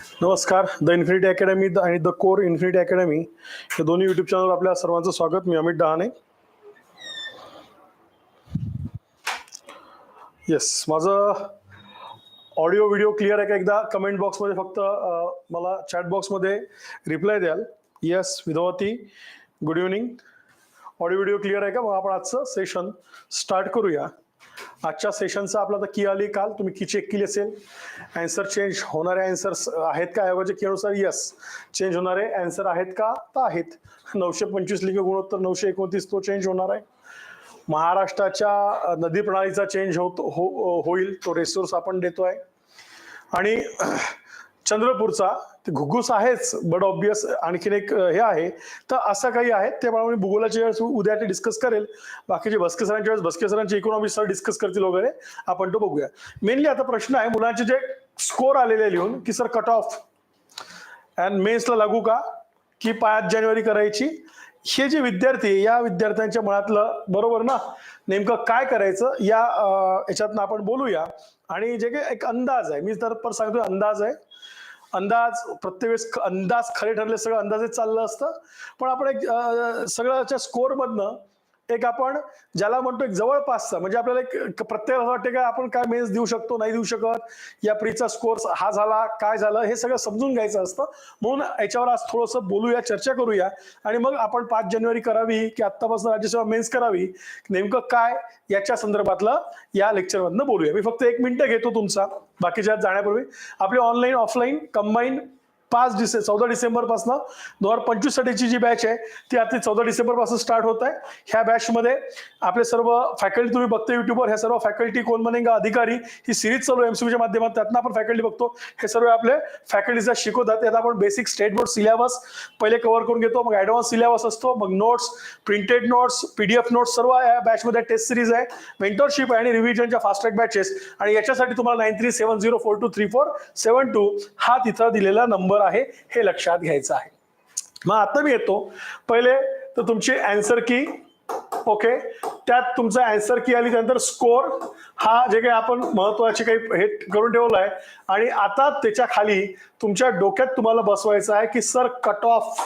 नमस्कार the infinity academy the- आणि the core infinity academy हे दोन्ही युट्यूब चॅनलवर आपल्या सर्वांचं स्वागत. मी अमित डहाणे. येस माझं ऑडिओ व्हिडिओ क्लिअर आहे का एकदा? कमेंट बॉक्समध्ये फक्त मला चॅट बॉक्समध्ये रिप्लाय द्याल. Yes विधवती good evening audio video clear आहे का? मग आपण आजचं सेशन स्टार्ट करूया. आजच्या सेशनचा आपला तर की आली काल. तुम्ही की चेक केली असेल. अँसर चेंज होणारे अँसर्स आहेत का? आयोगाच्या कीनुसार यस चेंज होणारे अँसर आहेत का? तर आहेत. नऊशे पंचवीस लिंग गुणोत्तर नऊशे एकोणतीस तो चेंज होणार आहे. महाराष्ट्राच्या नदी प्रणालीचा चेंज होत हो होईल. तो रेसोर्स आपण देतो आहे आणि चंद्रपूरचा ते आहेच बट ऑब्विस आणखीन एक हे आहे. तर असं काही आहे ते मला मी भूगोलाच्या वेळेस उद्या ते डिस्कस करेल. बाकीचे भस्के सरांच्या वेळेस भस्के सरांचे इकॉनॉमिक्स सर डिस्कस करतील वगैरे आपण तो बघूया. मेनली आता प्रश्न आहे मुलांचे जे स्कोर आलेले लिहून की सर कट ऑफ अँड मेन्सला लागू का? की पाच जानेवारी करायची? हे जे विद्यार्थी आहे, या विद्यार्थ्यांच्या मनातलं बरोबर ना? नेमकं काय करायचं? या याच्यातनं आपण बोलूया. आणि जे काही एक अंदाज आहे मी तर पर सांगतोय अंदाज आहे. अंदाज प्रत्येक वेळेस अंदाज खरे ठरले सगळं अंदाजेच चाललं असतं. पण आपण एक सगळ्याच्या स्कोअरमधनं एक आपण ज्याला म्हणतो एक जवळपासचा म्हणजे आपल्याला एक प्रत्येक असं वाटते का आपण काय मेन्स देऊ शकतो नाही देऊ शकत या प्रीचा स्कोर हा झाला काय झालं हे सगळं समजून घ्यायचं असतं. म्हणून याच्यावर आज थोडंसं बोलूया चर्चा करूया. आणि मग आपण पाच जानेवारी करावी की आत्तापासून राज्यसेवा मेन्स करावी नेमकं काय याच्या संदर्भातलं या लेक्चरमधनं बोलूया. मी फक्त एक मिनिटं घेतो तुमचा बाकीच्या जाण्यापूर्वी. आपली ऑनलाईन ऑफलाईन कंबाईन पाच डिसेंबर चौदा डिसेंबरपासून दोन हजार पंचवीस साठीची जी बॅच आहे ती आता चौदा डिसेंबरपासून स्टार्ट होत आहे. ह्या बॅचमध्ये आपले सर्व फॅकल्टी तुम्ही बघता युट्यूबवर ह्या सर्व फॅकल्टी कोण बनेगा अधिकारी? ही सिरीज चालू एमसीबीच्या माध्यमात त्यातनं आपण फॅकल्टी बघतो. हे सर्व आपले फॅकल्टीचा शिकवतात त्यात आपण बेसिक स्टेट बोर्ड सिलेबस पहिले कव्हर करून घेतो. मग ॲडव्हान्स सिलेबस असतो. मग notes printed notes PDF notes सर्व या बॅचमध्ये टेस्ट सिरीज आहे. मेंटरशिप आहे आणि रिव्हिजनच्या फास्ट ट्रॅक बॅचेस आणि याच्यासाठी तुम्हाला nine three seven zero four two three four seven two हा तिथं दिलेला नंबर आहे हे लक्षात घ्यायचं आहे. मग आता मी येतो. पहिले तर तुमची अँसर की ओके त्यात तुमचा अँसर की आली त्यानंतर स्कोर हा जे काही आपण महत्त्वाचे काही हे करून ठेवलं आहे आणि आता त्याच्याखाली तुमच्या डोक्यात तुम्हाला बसवायचं आहे की सर कट ऑफ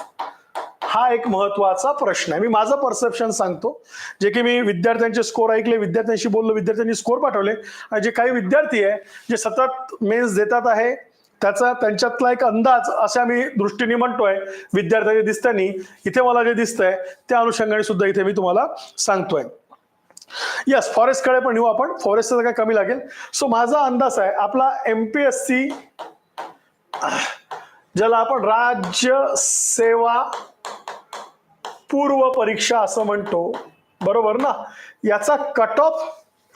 हा एक महत्त्वाचा प्रश्न आहे. मी माझं परसेप्शन सांगतो. जे की मी विद्यार्थ्यांचे स्कोर ऐकले विद्यार्थ्यांशी बोललो विद्यार्थ्यांनी स्कोर पाठवले. आणि जे काही विद्यार्थी आहे जे सतत मेन्स देतात आहे त्याचा त्यांच्यातला एक अंदाज अशा मी दृष्टीने म्हणतोय विद्यार्थ्यांचे दिसतानी. इथे मला जे दिसतंय त्या अनुषंगाने सुद्धा इथे मी तुम्हाला सांगतोय. यस फॉरेस्टकडे पण येऊ आपण. फॉरेस्टचा काय कमी लागेल? सो माझा अंदाज आहे आपला एमपीएससी ज्याला आपण राज्य सेवा पूर्व परीक्षा असं म्हणतो बरोबर ना? याचा कट ऑफ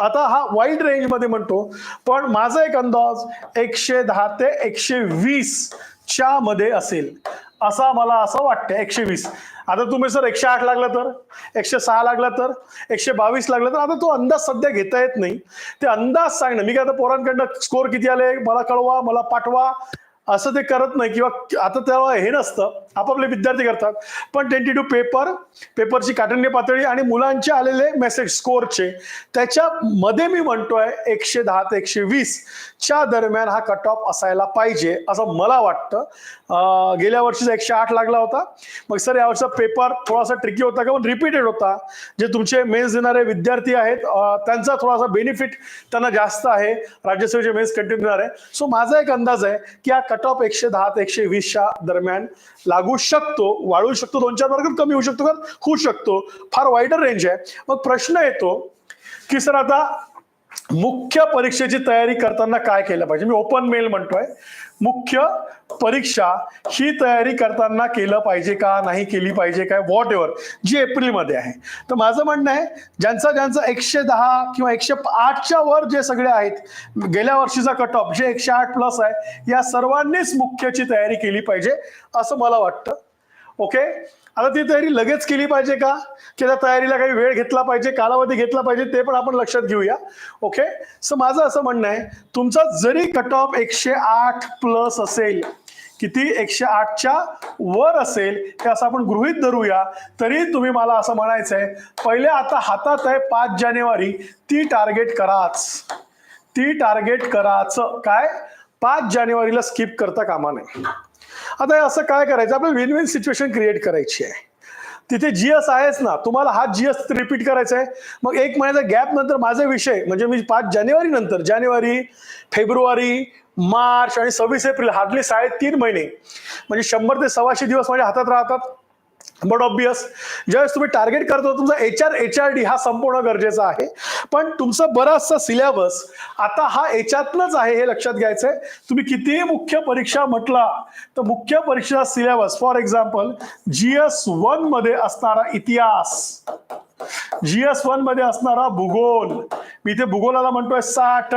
आता हा वाईड रेंजमध्ये म्हणतो. पण माझा एक अंदाज एकशे दहा ते एकशे वीस च्या मध्ये असेल. असा मला असं वाटतं एकशे वीस. आता तुम्ही सर एकशे आठ लागला तर एकशे सहा लागला तर एकशे बावीस लागला तर आता तो अंदाज सध्या घेता येत नाही. ते अंदाज सांगणं मी काय आता पोरांकडनं स्कोर किती आले मला कळवा मला पाठवा असं ते करत नाही. किंवा आता तेव्हा हे नसतं. आपापले विद्यार्थी करतात. पण टेंटेटिव्ह पेपर पेपरची काठिण्य पातळी आणि मुलांचे आलेले मेसेज स्कोरचे त्याच्यामध्ये मी म्हणतोय एकशे दहा ते एकशे वीस च्या दरम्यान हा कट ऑफ असायला पाहिजे असं मला वाटतं. गेल्या वर्षीचा एकशे आठ लागला होता. मग सर यावर्षीचा पेपर थोडासा ट्रिकी होता का? पण रिपीटेड होता. जे तुमचे मेन्स देणारे विद्यार्थी आहेत त्यांचा थोडासा बेनिफिट त्यांना जास्त आहे. राज्यसेवेचे मेन्स कंटिन्यू देणार आहे. सो माझा एक अंदाज आहे की हा कट ऑफ एकशे दहा ते एकशे वीसच्या दरम्यान लागू शकतो वाढू शकतो दोन चार मार्क कमी होऊ शकतो का होऊ शकतो. फार वाईडर रेंज आहे. मग प्रश्न येतो की सर आता मुख्य परीक्षेची तयारी करताना काय केलं पाहिजे? मी ओपन मेल म्हणतोय. मुख्य परीक्षा ही तयारी करताना केलं पाहिजे का? नाही केली पाहिजे काय व्हॉट एव्हर जी एप्रिलमध्ये आहे. तर माझं म्हणणं आहे ज्यांचा ज्यांचा एकशे दहा किंवा एकशे आठच्या वर जे सगळे आहेत गेल्या वर्षीचा कट ऑफ जे एकशे आठ प्लस आहे या सर्वांनीच मुख्यची तयारी केली पाहिजे असं मला वाटतं. ओके आता ती तयारी लगेच केली पाहिजे का? की त्या तयारीला काही वेळ घेतला पाहिजे कालावधी घेतला पाहिजे ते पण आपण लक्षात घेऊया. ओके सो माझं असं म्हणणं आहे तुमचा जरी कट ऑफ एकशे आठ प्लस असेल किती? एकशे आठच्या वर असेल हे असं आपण गृहित धरूया तरी तुम्ही मला असं म्हणायचं आहे पहिले आता हातात आहे पाच जानेवारी ती टार्गेट कराच. ती टार्गेट कराच. काय? पाच जानेवारीला स्किप करता कामा नये. आता असं काय करायचं? आपल्याला विन विन सिच्युएशन क्रिएट करायची आहे. तिथे जीएस आहेच ना. तुम्हाला हा जीएस रिपीट करायचा आहे. मग एक महिन्याचा गॅप नंतर माझे विषय म्हणजे मी पाच जानेवारी नंतर जानेवारी फेब्रुवारी मार्च आणि सव्वीस एप्रिल हार्डली साडेतीन महिने. म्हणजे शंभर ते सव्वाशे दिवस माझ्या हातात राहतात. बट ऑब्वियस ज्यावेळेस तुम्ही टार्गेट करतो तुमचा H R H R D हा संपूर्ण गरजेचा आहे. पण तुमचा बराचसा सिलेबस आता हा याच्यातलंच आहे हे लक्षात घ्यायचं आहे तुम्ही कितीही मुख्य परीक्षा म्हटला तर मुख्य परीक्षा syllabus for example G S वनमध्ये असणारा इतिहास. जीएस वनमध्ये असणारा भूगोल. मी इथे भूगोलाला म्हणतोय साठ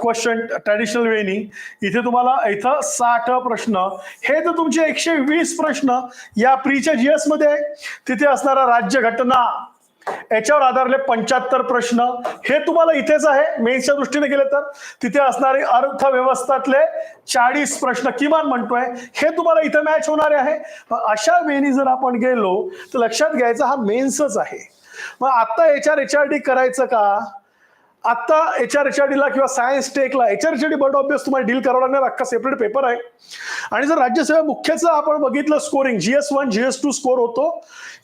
क्वेश्चन ट्रॅडिशनल वेनी इथे तुम्हाला इथं साठ प्रश्न. हे तर तुमचे एकशे वीस प्रश्न या प्रीच्या जीएसमध्ये आहे. तिथे असणारा राज्य घटना. याच्यावर आधारले पंच्याहत्तर प्रश्न. हे तुम्हाला इथेच आहे. मेन्सच्या दृष्टीने गेले तर. तिथे असणारे अर्थव्यवस्थातले चाळीस प्रश्न किमान म्हणतोय. हे तुम्हाला इथे मॅच होणारे आहे. अशा वेळी जर आपण गेलो तर लक्षात घ्यायचा हा मेन्सच आहे. मग आता H R H R D करायचं का? आत्ता एच आर एच आर डीला किंवा science टेकला H R H R D bird obvious तुम्हाला डील करावं लागणार अख्खा सेपरेट पेपर आहे. आणि जर राज्यसेवा मुख्यचं आपण बघितलं scoring GS one GS two score होतो.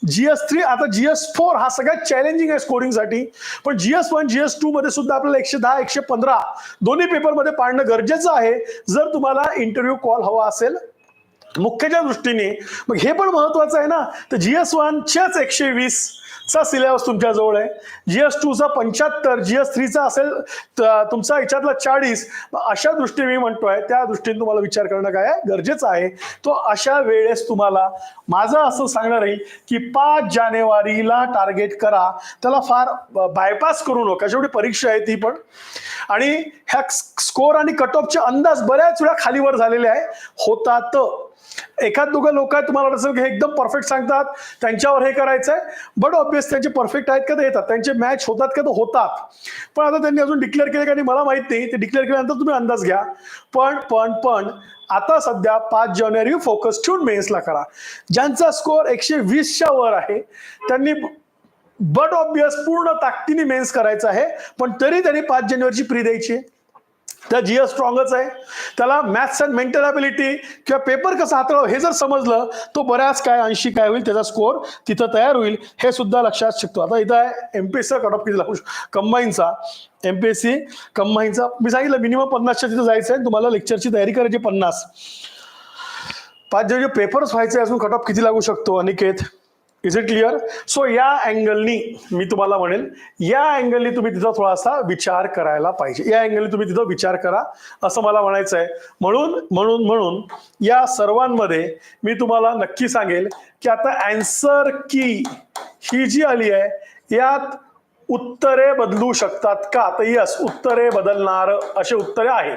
जीएस थ्री आता जीएस फोर हा सगळ्यात चॅलेंजिंग आहे स्कोरिंगसाठी पण जीएस वन जीएस टू मध्ये सुद्धा आपल्याला एकशे दहा एकशे पंधरा दोन्ही पेपरमध्ये पाडणं गरजेचं आहे. जर तुम्हाला इंटरव्ह्यू कॉल हवा असेल मुख्यच्या दृष्टीने. मग हे पण महत्वाचं आहे ना? तर जी एस वनच्याच एकशे वीस चा सिलेबस तुमच्या जवळ आहे. जीएस टूचा पंच्याहत्तर जी एस थ्रीचा असेल तुमचा याच्यातला चाळीस. अशा दृष्टीने मी म्हणतोय त्या दृष्टीने तुम्हाला विचार करणं काय गरजेचं आहे. तो अशा वेळेस तुम्हाला माझं असं सांगणार आहे की पाच जानेवारीला टार्गेट करा. त्याला फार बायपास करू नका. शेवटी परीक्षा आहे ती पण. आणि ह्या स्कोर आणि कट ऑफचे अंदाज बऱ्याच वेळा खालीवर झालेले आहे. होतात. एखाद दोघं लोक आहेत तुम्हाला वाटत असेल की हे एकदम परफेक्ट सांगतात त्यांच्यावर हे करायचं आहे बट ऑब्विस त्यांचे परफेक्ट आहेत का ते येतात. त्यांचे मॅच होतात का होतात. पण आता त्यांनी अजून डिक्लेअर केले का नाही मला माहीत नाही. ते डिक्लेअर केल्यानंतर तुम्ही अंदाज घ्या. पण पण पण आता सध्या पाच जानेवारी फोकस ठेवून मेन्सला करा. ज्यांचा स्कोअर एकशे वीसच्या वर आहे त्यांनी बट ऑब्विस पूर्ण ताकदीने मेन्स करायचं आहे पण तरी त्यांनी पाच जानेवारीची प्री द्यायची आहे. त्या जिओ स्ट्रॉंगच आहे. त्याला मॅथ्स अँड मेंटल ॲबिलिटी किंवा पेपर कसं हाताळावं हे जर समजलं तो बऱ्याच काय ऐंशी काय होईल त्याचा स्कोअर तिथं तयार होईल हे सुद्धा लक्षात शिकतो. आता इथं आहे M P S cut off किती लागू कंबाईनचा एम पी एस सी कंबाईनचा मी सांगितलं मिनिमम पन्नासच्या तिथं जायचं आहे तुम्हाला लेक्चरची तयारी करायची पन्नास. पाच जे पेपर्स व्हायचे असून कट ऑफ किती लागू शकतो Aniket? Is it clear so या अँगलनी मी तुम्हाला म्हणेल या अँगलनी तुम्ही तिथं थोडासा विचार करायला पाहिजे. या अँगलनी तुम्ही तिथं विचार करा असं मला म्हणायचं आहे म्हणून म्हणून म्हणून या सर्वांमध्ये मी तुम्हाला नक्की सांगेल की आता अँसर की ही जी आली आहे यात उत्तरे बदलू शकतात का? तर यस उत्तरे बदलणार असे उत्तरे आहेत.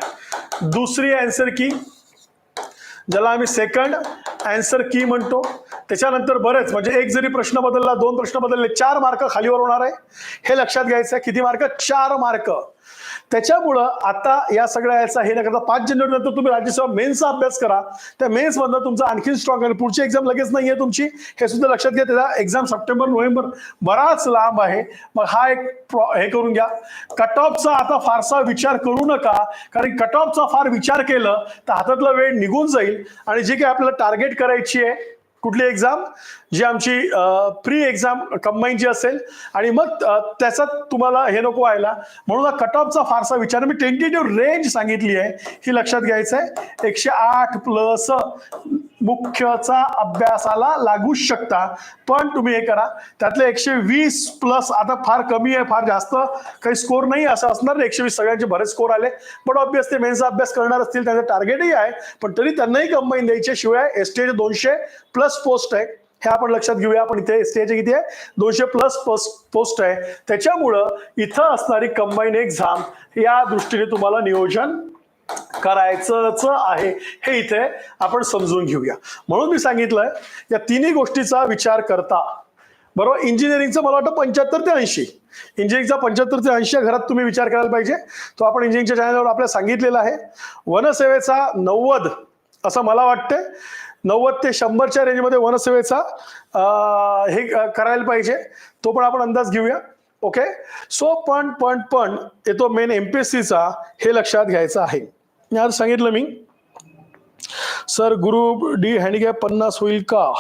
दुसरी अँसर की ज्याला आम्ही सेकंड अँसर की म्हणतो. त्याच्यानंतर बरेच म्हणजे एक जरी प्रश्न बदलला दोन प्रश्न बदलले चार मार्क खालीवर होणार आहे. हे लक्षात घ्यायचं आहे किती मार्क चार मार्क त्याच्यामुळं आता या सगळ्या याचा हे न करता पाच जानेवारी नंतर तुम्ही राज्यसेवा मेन्सचा अभ्यास करा. त्या मेन्समधनं तुमचा आणखीन स्ट्रॉंग आहे. पुढची एक्झाम लगेच नाही आहे तुमची. हे सुद्धा लक्षात घ्या. त्याचा एक्झाम सप्टेंबर नोव्हेंबर बराच लांब आहे. मग हा एक हे करून घ्या. कट ऑफचा आता फारसा विचार करू नका. कारण कट ऑफचा फार विचार केलं तर हातातला वेळ निघून जाईल. आणि जे काही आपल्याला टार्गेट करायची आहे कुठली एक्झाम जी आमची प्री एक्झाम कंबाईनची असेल. आणि मग त्याचा तुम्हाला हे नको व्हायला. म्हणून हा कट ऑफचा फारसा विचार मी टेंटेटिव्ह रेंज सांगितली आहे. ही लक्षात घ्यायचं आहे. एकशे आठ प्लस मुख्यचा अभ्यासाला लागूच शकता. पण तुम्ही हे करा. त्यातले एकशे वीस प्लस आता फार कमी आहे फार जास्त काही स्कोर नाही असं असणार नाही. एकशे वीस सगळ्यांचे बरेच स्कोर आले. पण ऑब्विस ते मेन्सचा अभ्यास करणार असतील त्यांचं टार्गेटही आहे. पण तरी त्यांनाही कंबाईन द्यायचे. शिवाय एस टी दोनशे प्लस पोस्ट आहे हे आपण लक्षात घेऊया. आपण इथे एस टी किती आहे? दोनशे प्लस पोस्ट आहे. त्याच्यामुळं इथं असणारी कंबाईन एक्झाम या दृष्टीने तुम्हाला नियोजन करायचंच आहे. हे इथे आपण समजून घेऊया. म्हणून मी सांगितलंय या तिन्ही गोष्टीचा विचार करता. बरोबर? इंजिनिअरिंगचं मला वाटतं पंच्याहत्तर ते ऐंशी. इंजिनिअरिंगचा पंच्याहत्तर ते ऐंशी घरात तुम्ही विचार करायला पाहिजे. तो आपण इंजिनिअरिंगच्या चॅनलवर आपल्याला सांगितलेला आहे. वनसेवेचा नव्वद असं मला वाटतंय. नव्वद ते शंभरच्या रेंजमध्ये वनसेवेचा हे करायला पाहिजे. तो पण आपण अंदाज घेऊया. ओके सो पण पण पण येतो मेन एम पी एस सीचा हे लक्षात घ्यायचं आहे. आज सांगितलं मी. सर ग्रुप डी हँडिकॅप पन्नास होईल का?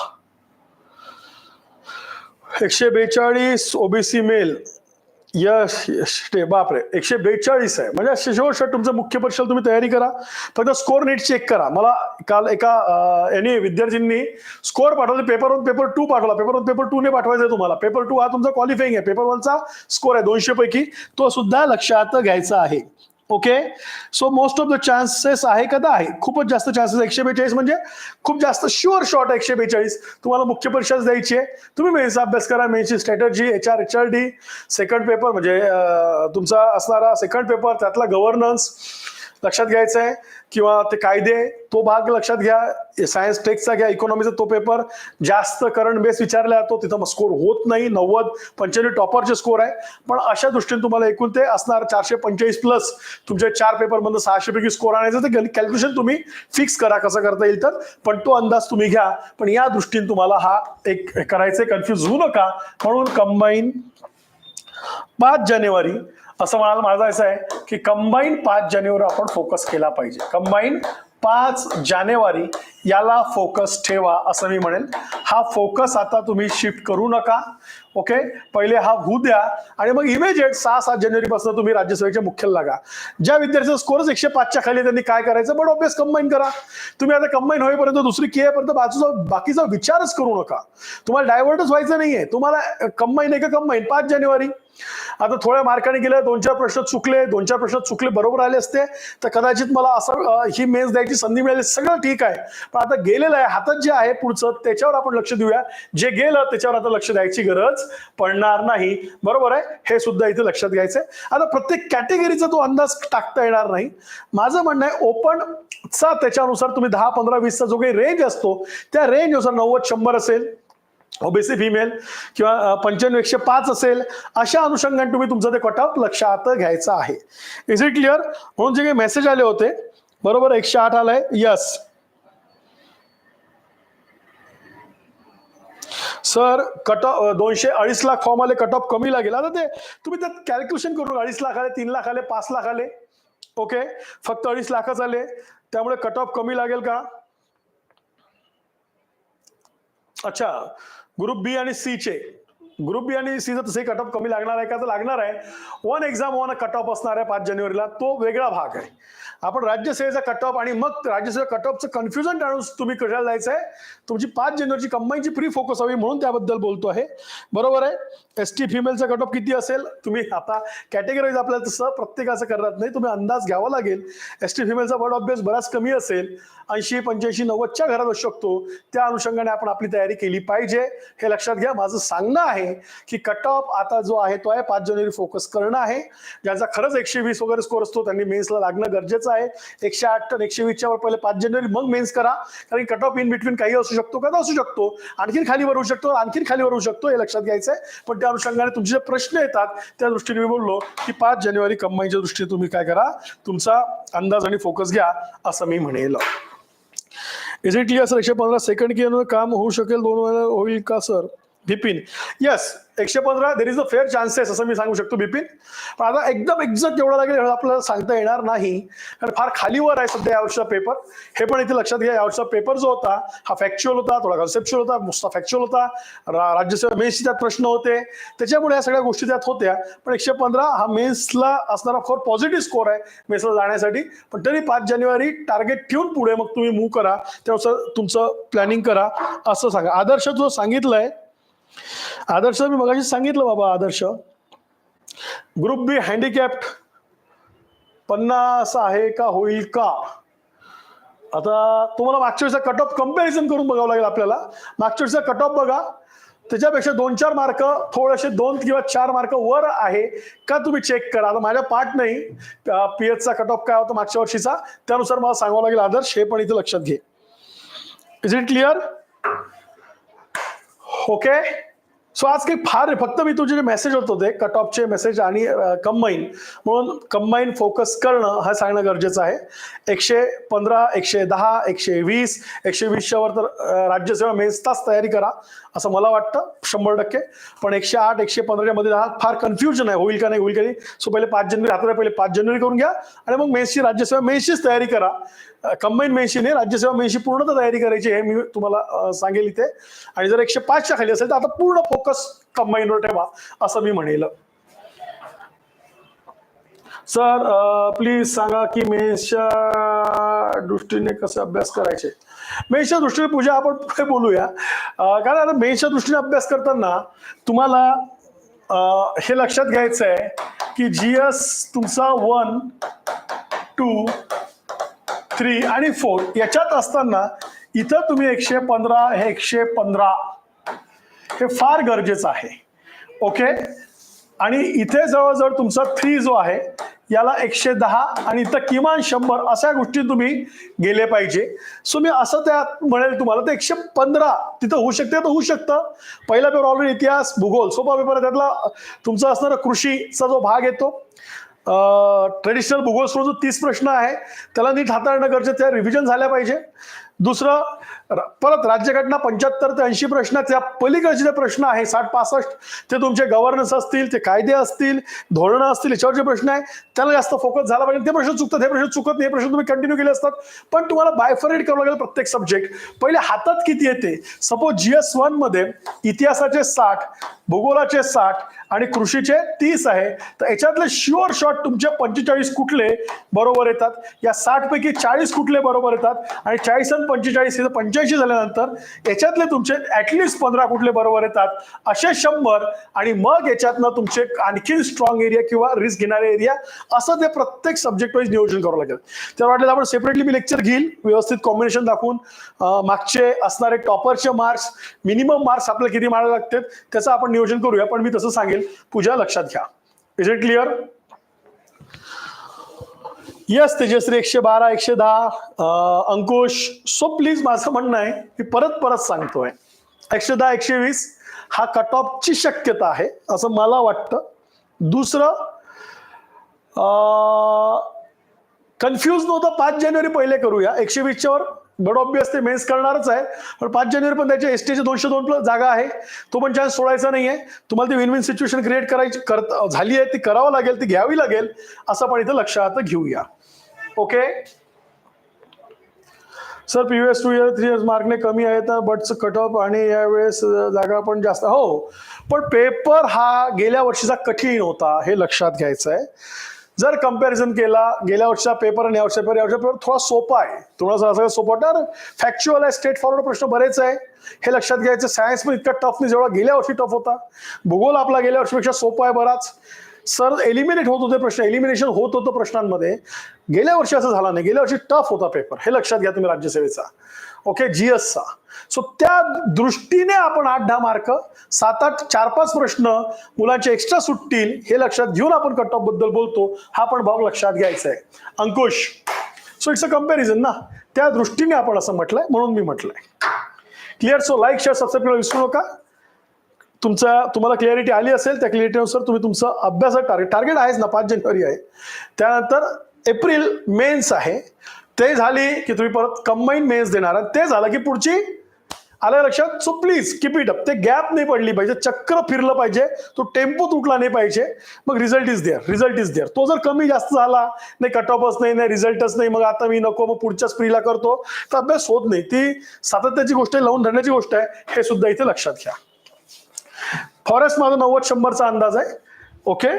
एकशे बेचाळीस ओबीसी मेल यश यश ते बापरे एकशे बेचाळीस आहे. म्हणजे शेवट शेवट तुमचं मुख्य परीक्षेला तुम्ही तयारी करा. फक्त स्कोर नीट चेक करा. मला काल एका अं, यांनी विद्यार्थ्यांनी स्कोर पाठवले पेपर वन पेपर टू पाठवला. पेपर वन पेपर टू ने पाठवायचा आहे तुम्हाला. पेपर टू हा तुमचा क्वालिफाईंग आहे. पेपर वनचा स्कोर आहे दोनशे पैकी. तो सुद्धा लक्षात घ्यायचा आहे. Okay so most of the chances आहे का? तर आहे. खूपच जास्त चान्सेस एकशे बेचाळीस म्हणजे खूप जास्त शुअर शॉट एकशे बेचाळीस तुम्हाला मुख्य परीक्षाच द्यायची आहे. तुम्ही मेन्सचा अभ्यास करा. मेन्सची strategy H R H R D second paper म्हणजे तुमचा असणारा सेकंड पेपर त्यातला गव्हर्नन्स लक्षात घ्यायचं आहे किंवा ते कायदे तो भाग लक्षात घ्या. सायन्स टेक्सचा घ्या इकॉनॉमीचा तो पेपर जास्त करंट बेस विचारला जातो तिथं मग स्कोर होत नाही नव्वद पंच्याण्णव टॉपरचे स्कोर आहे. पण अशा दृष्टीने तुम्हाला एकूण ते असणार चारशे पंचेचाळीस प्लस तुमच्या चार पेपरमधून सहाशेपैकी स्कोर आणायचं ते कॅल्क्युलेशन तुम्ही फिक्स करा कसं करता येईल तर. पण तो अंदाज तुम्ही घ्या. पण या दृष्टीने तुम्हाला हा एक करायचं कन्फ्युज होऊ नका. म्हणून कंबाईन पाच जानेवारी असं म्हणाल माझं असं आहे की कंबाईन पाच जानेवारी आपण फोकस केला पाहिजे. कंबाईन पाच जानेवारी याला फोकस ठेवा असं मी म्हणेन हा फोकस आता तुम्ही शिफ्ट करू नका. ओके पहिले हा होऊ द्या. आणि मग इमेजिएट सहा सात जानेवारीपासून तुम्ही राज्यसभेच्या मुख्याला लागा. ज्या विद्यार्थ्यांचा स्कोरच एकशे पाचच्या खाली त्यांनी काय करायचं? बट ऑब्विस कंबाईन करा. तुम्ही आता कंबाईन होईपर्यंत दुसरी के पर्यंत बाजूचा बाकीचा विचारच करू नका. तुम्हाला डायव्हर्टच व्हायचं नाहीये. तुम्हाला कंबाईन आहे का कंबाईन पाच जानेवारी. आता थोड्या मार्काने गेलं दोन चार प्रश्न चुकले दोन चार प्रश्न चुकले बरोबर आले असते तर कदाचित मला असं ही मेन्स द्यायची संधी मिळाली. सगळं ठीक आहे. पण आता गेलेलं आहे हातात जे आहे पुढचं त्याच्यावर आपण लक्ष देऊया. जे गेलं त्याच्यावर आता लक्ष द्यायची गरज पडणार नाही. बरोबर आहे? हे सुद्धा इथे लक्षात घ्यायचंय. आता प्रत्येक कॅटेगरीचा तो अंदाज टाकता येणार नाही. माझं म्हणणं आहे ओपनचा त्याच्यानुसार तुम्ही दहा पंधरा वीसचा जो काही रेंज असतो त्या रेंजनुसार नव्वद शंभर असेल. ओबीसी फिमेल किंवा पंच्याण्णव एकशे पाच असेल अशा अनुषंगाने तुम्ही तुमचं ते कटआउट लक्षात घ्यायचं आहे. इज इट क्लिअर म्हणून जे काही मेसेज आले होते बरोबर एकशे आठ आलाय? यस सर कट ऑफ दोनशे अडीच लाख फॉर्म आले कट ऑफ कमी लागेल. आता ते तुम्ही त्यात कॅल्क्युलेशन करून अडीच लाख आले तीन लाख आले पाच लाख आले. ओके फक्त अडीच लाखच आले. त्यामुळे कट ऑफ कमी लागेल का? अच्छा. ग्रुप बी आणि सी चे. ग्रुप बी आणि सीचं तसे कट ऑफ कमी लागणार आहे का? तर लागणार आहे. One exam one cut off असणार आहे पाच जानेवारीला. तो वेगळा भाग आहे. आपण राज्यसेवेचा कट ऑफ आणि मग राज्यसेवे कट ऑफचं कन्फ्युजन टाळून तुम्ही कशाला जायचं आहे तुमची पाच जानेवारीची कंबाईनची प्री फोकस हवी म्हणून त्याबद्दल बोलतो आहे. बरोबर आहे? एस टी फिमेलचा कट ऑफ किती असेल? तुम्ही आता कॅटेगरीज आपल्याला तसं प्रत्येकाचं करत नाही. तुम्ही अंदाज घ्यावा लागेल. एस टी फिमेलचा वर्ड ऑफ बेस बराच कमी असेल. ऐंशी पंच्याऐंशी नव्वदच्या घरात असू शकतो. त्या अनुषंगाने आपण आपली तयारी केली पाहिजे. हे लक्षात घ्या. माझं सांगणं आहे की कट ऑफ आता जो आहे तो आहे पाच जानेवारी फोकस करणं आहे. ज्याचा खरंच एकशे वीस वगैरे स्कोर असतो त्यांनी मेन्सला लागणं गरजेचं आहे. एकशे आठ एकशे वीसच्या वर पहिले पाच जानेवारी मग मेन्स करा. कारण कट ऑफ इन बिटवीन काही असू शकतो का? असू शकतो. आणखीन खाली वरू शकतो आणखीन खाली वरू शकतो हे लक्षात घ्यायचं आहे पण त्या अनुषंगाने तुमचे जे प्रश्न येतात त्या दृष्टीने मी बोललो की पाच जानेवारी कंबाईनच्या दृष्टीने तुम्ही काय करा? तुमचा अंदाज आणि फोकस घ्या असं मी म्हणेल. इज इट क्लिअर सर एकशे पंधरा सेकंड की काम होऊ शकेल? दोन वेळा होईल का सर बिपिन. येस एकशे पंधरा there is a fair chances असं मी सांगू शकतो बिपिन. पण आता एकदम एक्झॅक्ट एवढं लागेल एवढं आपल्याला सांगता येणार नाही. कारण फार खालीवर आहे सध्या यावर्षीचा पेपर हे पण इथे लक्षात घ्या यावर्षीचा पेपर जो होता हा फॅक्च्युअल होता थोडा कन्सेप्च्युअल होता नुसता फॅक्च्युअल होता. रा- राज्यसेवा मेन्सचे त्यात प्रश्न होते. त्याच्यामुळे या सगळ्या गोष्टी त्यात होत्या. पण एकशे पंधरा हा मेन्सला असणारा फार पॉझिटिव्ह स्कोर आहे मेन्सला जाण्यासाठी. पण तरी पाच जानेवारी टार्गेट ठेवून पुढे मग तुम्ही मूव्ह करा. त्यानुसार तुमचं प्लॅनिंग करा. असं सांगा. आदर्श जो सांगितलंय आदर्श मी मगाशी सांगितलं बाबा आदर्श. ग्रुप बी हँडिकॅप्ट पन्नास आहे का होईल का? आता तुम्हाला मागच्या वेळेचा कट ऑफ कंपॅरिझन करून बघावं लागेल आपल्याला. मागच्या वेळेचा कट ऑफ बघा. त्याच्यापेक्षा दोन चार मार्क थोडेसे दोन किंवा चार मार्क वर आहे का तुम्ही चेक करा. आता माझ्या पाठ नाही. पी एचचा कट ऑफ काय होता मागच्या वर्षीचा? त्यानुसार मला सांगावं लागेल आदर्श हे पण इथे लक्षात घे. Is it clear okay so आज काही फार फक्त मी तुझे जे मेसेज होत होते कट ऑफचे मेसेज आणि कंबाईन म्हणून कंबाईन फोकस करणं हा सांगणं गरजेचं आहे. एकशे पंधरा एकशे दहा एकशे वीस एकशे वीसच्या वर तर राज्यसेवा राज्यसेवा तास तयारी करा. असं मला वाटतं शंभर टक्के. पण एकशे आठ एकशे पंधराच्या मध्ये फार कन्फ्युजन आहे. होईल का नाही होईल का नाही. सो पहिले पाच जानेवारी हाताला पहिले पाच जानेवारी करून घ्या. आणि मग मेन्सची राज्यसेवा मेन्सचीच तयारी करा. कंबाईन मेन्सची नाही राज्यसेवा मेन्सची पूर्ण तयारी करायची हे मी तुम्हाला सांगेल इथे. आणि जर एकशे पाचच्या खाली असेल तर आता पूर्ण फोकस कंबाईनवर ठेवा असं मी म्हणेल. सर प्लीज सांगा की मेषच्या दृष्टीने कसे अभ्यास करायचे? मेषच्या दृष्टीने पूजा आपण पुढे बोलूया. कारण आता मेषच्या दृष्टीने अभ्यास करताना तुम्हाला हे लक्षात घ्यायचं आहे की जी एस तुमचा वन टू थ्री आणि फोर याच्यात असताना इथं तुम्ही एकशे पंधरा हे एकशे पंधरा हे फार गरजेचं आहे. ओके? आणि इथे जवळजवळ तुमचा थ्री जो आहे याला एकशे दहा आणि इथं किमान शंभर अशा गोष्टी तुम्ही गेले पाहिजे. सो मी असं त्यात म्हणेल तुम्हाला तर एकशे पंधरा तिथं होऊ शकते तर होऊ शकतं. पहिला पेपर ऑलरेडी इतिहास भूगोल सोपा पेपर आहे त्यातला तुमचा असणारा कृषीचा जो भाग येतो. ट्रेडिशनल भूगोल जो तीस प्रश्न आहे त्याला नीट हाताळणं गरजेचं आहे रिव्हिजन झाल्या पाहिजे. दुसरं परत राज्यघटना पंच्याहत्तर ते ऐंशी प्रश्न त्या पलीकडचे जे प्रश्न आहे साठ पासष्ट ते तुमचे गव्हर्नन्स असतील ते कायदे असतील धोरणं असतील याच्यावर जे प्रश्न आहे त्याला जास्त फोकस झाला पाहिजे. ते प्रश्न चुकतात हे प्रश्न चुकत नाही हे प्रश्न तुम्ही कंटिन्यू केले असतात. पण तुम्हाला बायफरेट करावं लागेल प्रत्येक सब्जेक्ट पहिले हातात किती येते? सपोज जी एस वनमध्ये इतिहासाचे साठ भूगोलाचे साठ आणि कृषीचे तीस आहे. तर याच्यातले शुअर शॉट तुमचे पंचेचाळीस कुठले बरोबर येतात? या साठ पैकी चाळीस कुठले बरोबर येतात? आणि चाळीस आणि पंचेचाळीस हे पंच्याऐंशी झाल्यानंतर याच्यातले तुमचे ऍटलिस्ट पंधरा कुठले बरोबर येतात असे शंभर. आणि मग याच्यातनं तुमचे आणखीन स्ट्रॉंग एरिया किंवा रिस्क घेणारे एरिया असं ते प्रत्येक सब्जेक्ट वाईज नियोजन करावं लागेल. तर वाटलं आपण सेपरेटली मी लेक्चर घेईल व्यवस्थित कॉम्बिनेशन दाखवून. मागचे असणारे टॉपरचे मार्क्स मिनिमम मार्क्स आपल्याला किती मारायला लागतात त्याचं आपण नियोजन करूया पण मी तसं सांगेल पूजा लक्षात घ्या. Is it clear yes Tejashri एकशे बारा एकशे दहा अंकुश. सो प्लीज माझं म्हणणं आहे मी परत परत सांगतोय. एकशे दहा एकशे वीस हा कट ऑफची शक्यता आहे असं मला वाटतं. दुसरं कन्फ्यूज नव्हतं पाच जानेवारी पहिले करूया. एकशे वीसच्या वर बड ऑब्वियस ते मेन्स करणारच आहे. पण पाच जानेवारी पण त्याच्या एस टीच्या दोनशे दोन प्लस जागा आहे. तो पण चान्स सोडायचा नाही आहे तुम्हाला ती विन विन सिच्युएशन क्रिएट करायची करत झाली आहे ती करावं लागेल ती घ्यावी लागेल असं पण इथं लक्षात घेऊया. Okay sir previous two year three years मार्कने कमी आहे तर बटचं कट ऑफ आणि यावेळेस जागा पण जास्त हो. पण पेपर हा गेल्या वर्षीचा कठीण होता हे लक्षात घ्यायचं आहे जर कंपॅरिझन केला गेल्या वर्षीचा पेपर आणि या वर्षा पेपर यावर्षा पेपर थोडा सोपा आहे. थोडासा असं सोपा तर फॅक्च्युअल आहे स्टेट फॉरवर्ड प्रश्न बरेच आहे. हे लक्षात घ्यायचं सायन्स पण इतका टफ नाही जेवढा गेल्या वर्षी टफ होता. भूगोल आपला गेल्या वर्षीपेक्षा सोपा आहे बराच. सर एलिमिनेट होत होते प्रश्न. एलिमिनेशन होत होतं प्रश्नांमध्ये. गेल्या वर्षी असं झालं नाही. गेल्या वर्षी टफ होता पेपर हे लक्षात घ्या तुम्ही राज्यसेवेचा. ओके जीएसचा सो त्या दृष्टीने आपण आठ दहा मार्क सात आठ चार पाच प्रश्न मुलांचे एक्स्ट्रा सुटतील हे लक्षात घेऊन आपण कट ऑफबद्दल बोलतो. हा पण भाग लक्षात घ्यायचा आहे. Ankush. So it's a comparison ना. त्या दृष्टीने आपण असं म्हटलंय म्हणून मी म्हटलंय. Clear so like share subscribe विसरू नका. तुमचा तुम्हाला क्लिअरिटी आली असेल त्या क्लिअरिटीनुसार तुम्ही तुमचं अभ्यासात टार्गेट टार्गेट आहेच ना पाच जानेवारी आहे. त्यानंतर एप्रिल मेन्स आहे. ते झाली की तुम्ही परत कंबाईन मेन्स देणार. आहात ते झालं की पुढची आलं लक्षात? So please keep it up ते गॅप नाही पडली पाहिजे. चक्र फिरलं पाहिजे. तो टेम्पो तुटला नाही पाहिजे. मग result is there result is there तो जर कमी जास्त झाला नाही कट ऑफच नाही नाही रिझल्टच नाही मग आता मी नको मग पुढच्या स्प्रीला करतो. तर अभ्यास होत नाही. ती सातत्याची गोष्ट आहे लावून धरण्याची गोष्ट आहे. हे सुद्धा इथे लक्षात घ्या. फॉरेस्ट माझा नव्वद शंभरचा अंदाज आहे. ओके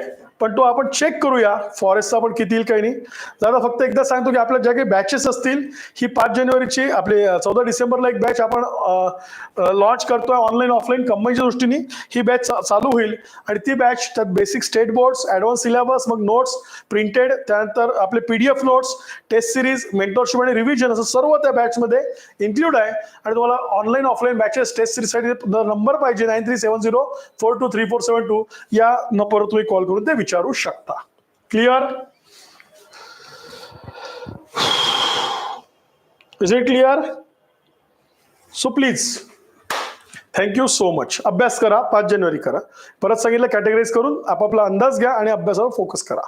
पण तो आपण चेक करूया. फॉरेस्टचा पण किती येईल काही नाही. दादा फक्त एकदा सांगतो की आपल्या ज्या काही बॅचेस असतील ही पाच जानेवारीची आपली चौदा डिसेंबरला एक बॅच आपण लॉन्च करतोय ऑनलाईन ऑफलाईन कंबाईनच्या दृष्टीने. ही बॅच चालू होईल. आणि ती बॅच त्यात basic state boards advance syllabus मग नोट्स प्रिंटेड त्यानंतर आपले P D F notes test series mentorship आणि रिव्हिजन असं सर्व त्या बॅचमध्ये इन्क्लूड आहे. आणि तुम्हाला ऑनलाईन ऑफलाईन बॅचेस टेस्ट सिरीजसाठी नंबर पाहिजे nine three seven zero four two three four seven two या नंबरवर तुम्ही कॉल करून ते विचार शकता. Clear is it clear so please thank you so much अभ्यास करा पाच जानेवारी करा. परत सांगितलं कॅटेगरीज करून आपापला अंदाज घ्या आणि अभ्यासावर फोकस करा.